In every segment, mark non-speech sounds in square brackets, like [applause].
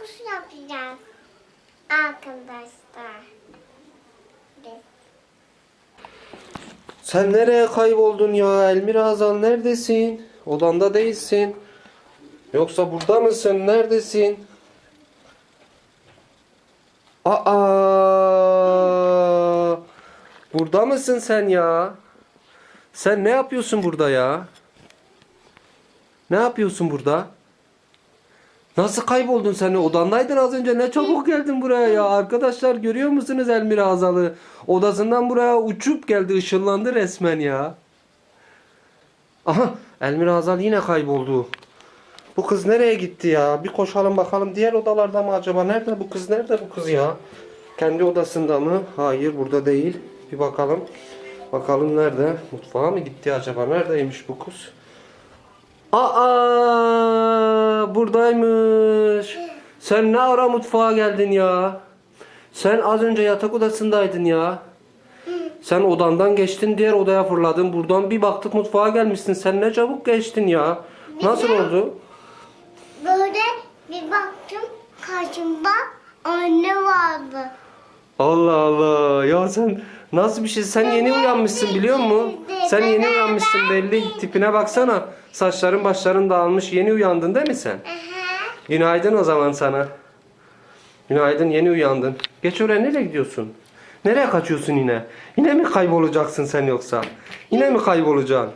fokus yapacağız. Arkadaşlar. Sen nereye kayboldun ya? Elmir Azal neredesin? Odanda değilsin. Yoksa burada mısın? Neredesin? Aa! Burada mısın sen ya? Sen ne yapıyorsun burada ya? Ne yapıyorsun burada? Nasıl kayboldun sen? Odandaydın az önce. Ne çabuk geldin buraya ya. Arkadaşlar görüyor musunuz Elmir Azal'ı? Odasından buraya uçup geldi. ışınlandı resmen ya. Aha Elmir Azal yine kayboldu. Bu kız nereye gitti ya? Bir koşalım bakalım. Diğer odalarda mı acaba? Nerede bu kız? Nerede bu kız ya? Kendi odasında mı? Hayır burada değil. Bir bakalım. Bakalım nerede? Mutfağa mı gitti acaba? Neredeymiş bu kız? Aa buradaymış. Sen ne ara mutfağa geldin ya? Sen az önce yatak odasındaydın ya. Sen odandan geçtin diğer odaya fırladın. Buradan bir baktık mutfağa gelmişsin. Sen ne çabuk geçtin ya. Nasıl oldu? böyle bir baktım karşımda anne vardı. Allah Allah. Ya sen nasıl bir şey? Sen yeni uyanmışsın biliyor musun? Sen yeni uyanmışsın belli. Tipine baksana. Saçların başların dağılmış. Yeni uyandın değil mi sen? Aha. Günaydın o zaman sana. Günaydın yeni uyandın. Geç oraya nereye gidiyorsun? Nereye kaçıyorsun yine? Yine mi kaybolacaksın sen yoksa? Yine mi kaybolacaksın?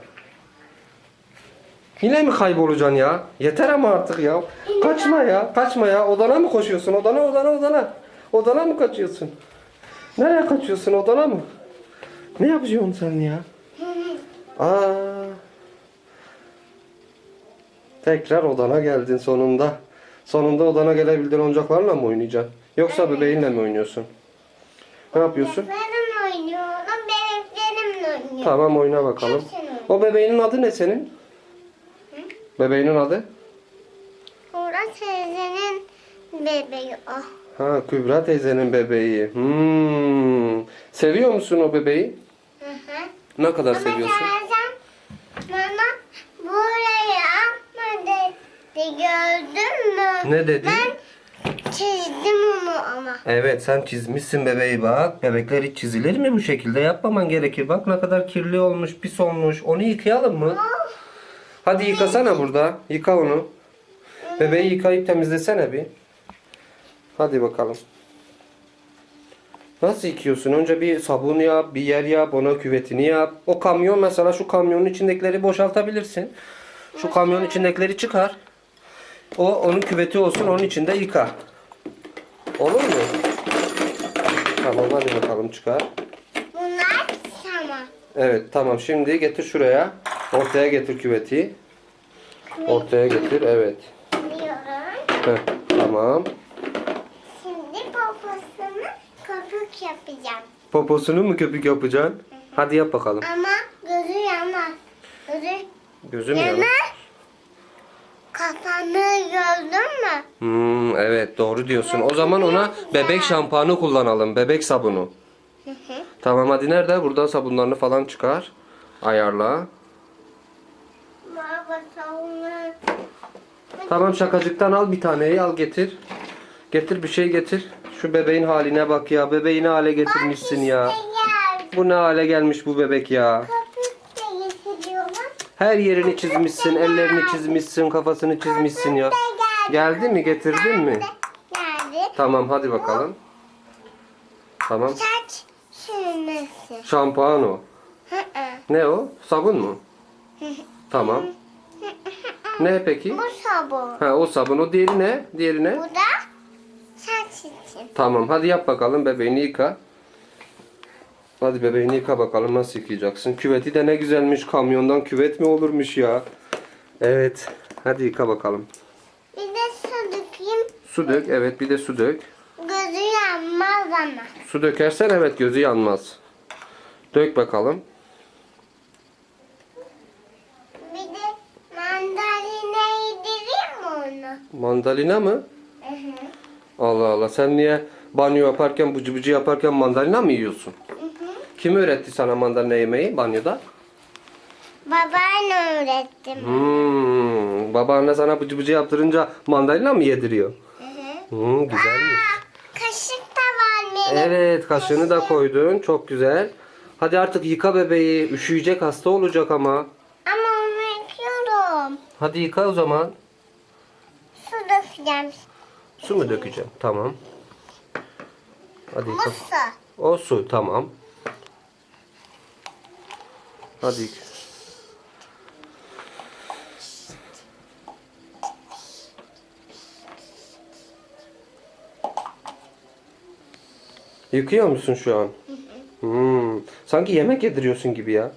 Yine mi kaybolacaksın ya? Yeter ama artık ya. Kaçma ya. Kaçma ya. Odana mı koşuyorsun? Odana odana odana. Odana mı kaçıyorsun? Nereye kaçıyorsun? Odana mı? Ne yapıyorsun sen ya? Aa. Tekrar odana geldin sonunda. Sonunda odana gelebildin oyuncaklarla mı oynayacaksın? Yoksa bebeğinle mi oynuyorsun? Ne yapıyorsun? Ben oynuyorum, bebeklerimle oynuyorum. Tamam oyna bakalım. Hepsini. O bebeğinin adı ne senin? Bebeğinin adı? Burada teyzenin bebeği o. Ha Kübra teyzenin bebeği. Hmm. Seviyor musun o bebeği? Hı hı. Ne kadar Ama seviyorsun? Dedi. Gördün mü? Ne dedi? Ben çizdim onu ama. Evet sen çizmişsin bebeği bak. Bebekler hiç çizilir mi bu şekilde? Yapmaman gerekir. Bak ne kadar kirli olmuş, pis olmuş. Onu yıkayalım mı? Hadi yıkasana burada. Yıka onu. Bebeği yıkayıp temizlesene bir. Hadi bakalım. Nasıl yıkıyorsun? Önce bir sabun yap, bir yer yap, ona küvetini yap. O kamyon mesela şu kamyonun içindekileri boşaltabilirsin. Şu kamyonun içindekileri çıkar. O onun küveti olsun, onun içinde yıka. Olur mu? Tamam hadi bakalım çıkar. Bunlar sama. Evet tamam şimdi getir şuraya. Ortaya getir küveti. Ortaya getir evet. Heh, tamam. Şimdi poposunu köpük yapacağım. Poposunu mu köpük yapacaksın? Hadi yap bakalım. Ama gözü yanmaz. Gözü Gözüm yanar. yanar. Kafanı gördün mü? Hmm, evet doğru diyorsun. O zaman ona bebek şampuanı kullanalım. Bebek sabunu. Hı hı. Tamam hadi nerede? Burada sabunlarını falan çıkar. Ayarla. Baba savunma. Tamam şakacıktan al bir taneyi al getir. Getir bir şey getir. Şu bebeğin haline bak ya. Bebeği ne hale getirmişsin ya. Bu ne hale gelmiş bu bebek ya. Her yerini çizmişsin, ellerini çizmişsin, kafasını çizmişsin ya. Geldi mi, getirdin mi? Geldi. Tamam, hadi bakalım. Tamam. Saç sürmesi. Şampuan o. Ne o? Sabun mu? Tamam. Ne peki? Bu sabun. Ha o sabun. O diğeri ne? Diğeri ne? Bu da saç için. Tamam. Hadi yap bakalım. Bebeğini yıka. Hadi bebeğini yıka bakalım nasıl yıkayacaksın. Küveti de ne güzelmiş. Kamyondan küvet mi olurmuş ya? Evet. Hadi yıka bakalım. Bir de su dökeyim. Su dök. Evet bir de su dök. Gözü yanmaz ama. Su dökersen evet gözü yanmaz. Dök bakalım. Bir de mandalina yedireyim mi onu? Mandalina mı? Hı hı. Allah Allah sen niye banyo yaparken bıcı bıcı yaparken mandalina mı yiyorsun? Kim öğretti sana mandalina yemeyi banyoda? Babaanne öğrettim. Hmm, babaanne sana bıcı bıcı yaptırınca mandalina mı yediriyor? Hı hı. Hmm, güzelmiş. Kaşık da var benim. Evet kaşığını da koydun. Çok güzel. Hadi artık yıka bebeği. Üşüyecek hasta olacak ama. Ama onu yıkıyorum. Hadi yıka o zaman. Su dökeceğim. Su mu dökeceğim? Tamam. Hadi yıka. Bu su. O su tamam. Hadi. Yıkıyor musun şu an? Hmm. Sanki yemek yediriyorsun gibi ya.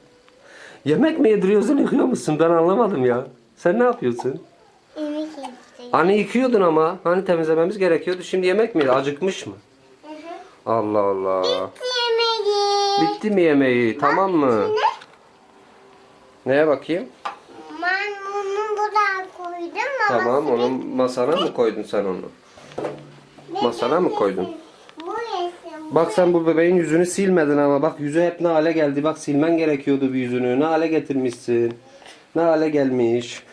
Yemek mi yediriyorsun yıkıyor musun? Ben anlamadım ya. Sen ne yapıyorsun? Yemek yiyeceğim. Hani yıkıyordun ama. Hani temizlememiz gerekiyordu. Şimdi yemek mi? Acıkmış mı? Hı hı. Allah Allah. Yemeği. Bitti mi yemeği? Tamam mı? içine. Neye bakayım? Ben bunu buraya koydum. ama Tamam onu masana mı koydun sen onu? masana mı koydun? Bu yesin. Bak sen bu bebeğin yüzünü silmedin ama bak yüzü hep ne hale geldi. Bak silmen gerekiyordu bir yüzünü. Ne hale getirmişsin? Ne hale gelmiş?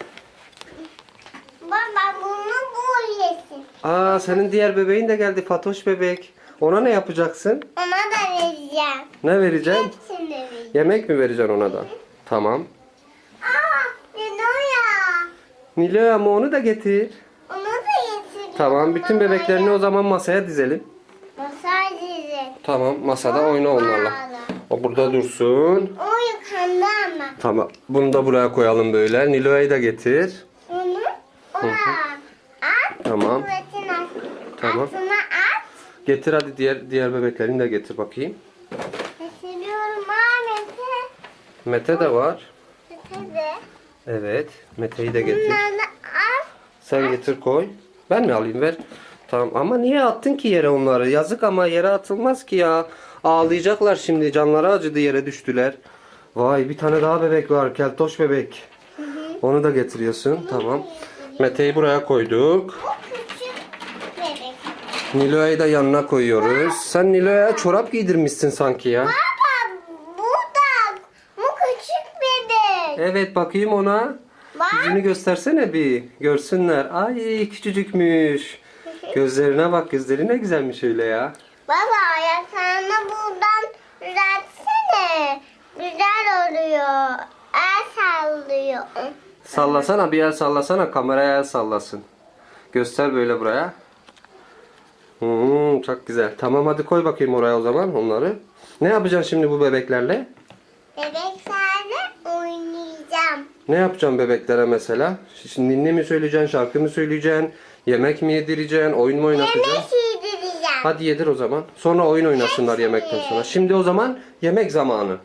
Baba bunu bu yesin. Aa senin diğer bebeğin de geldi Fatoş bebek. Ona ne yapacaksın? Ona da vereceğim. Ne vereceğim? Hepsini vereceğim. Yemek mi vereceksin ona da? Tamam. Nilo ama onu da getir. Onu da getirdim. Tamam bütün bebeklerini o zaman masaya dizelim. Masaj dizi. Tamam masada oyna onlarla. O burada dursun. O yıkandı ama. Tamam. Bunu da buraya koyalım böyle. Nilo'yu da getir. Onu ona at. Tamam. At. Tamam. At. Getir hadi diğer diğer bebeklerini de getir bakayım. Getiriyorum Ahmet'e. Mete de var. Mete de. Evet. Mete'yi de getir. Sen getir koy. Ben mi alayım ver. Tamam ama niye attın ki yere onları? Yazık ama yere atılmaz ki ya. Ağlayacaklar şimdi. Canları acıdı yere düştüler. Vay bir tane daha bebek var. Keltoş bebek. Onu da getiriyorsun. Tamam. Mete'yi buraya koyduk. Nilo'yu da yanına koyuyoruz. Sen Nilo'ya çorap giydirmişsin sanki ya. Baba bu da bu küçük bebek. Evet bakayım ona. Bak. Yüzünü göstersene bir. Görsünler. Ay küçücükmüş. [laughs] Gözlerine bak. Gözleri ne güzelmiş öyle ya. Baba ayaklarını buradan düzeltsene. Güzel oluyor. El sallıyor. Sallasana bir el sallasana. Kameraya el sallasın. Göster böyle buraya. Hmm, çok güzel. Tamam hadi koy bakayım oraya o zaman onları. Ne yapacaksın şimdi bu bebeklerle? Bebeklerle oynayacağım. Ne yapacaksın bebeklere mesela? Şimdi ninni mi söyleyeceksin, şarkı mı söyleyeceksin, yemek mi yedireceksin, oyun mu oynatacaksın? Yemek yedireceğim. Hadi yedir o zaman. Sonra oyun oynasınlar yemekten sonra. Şimdi o zaman yemek zamanı.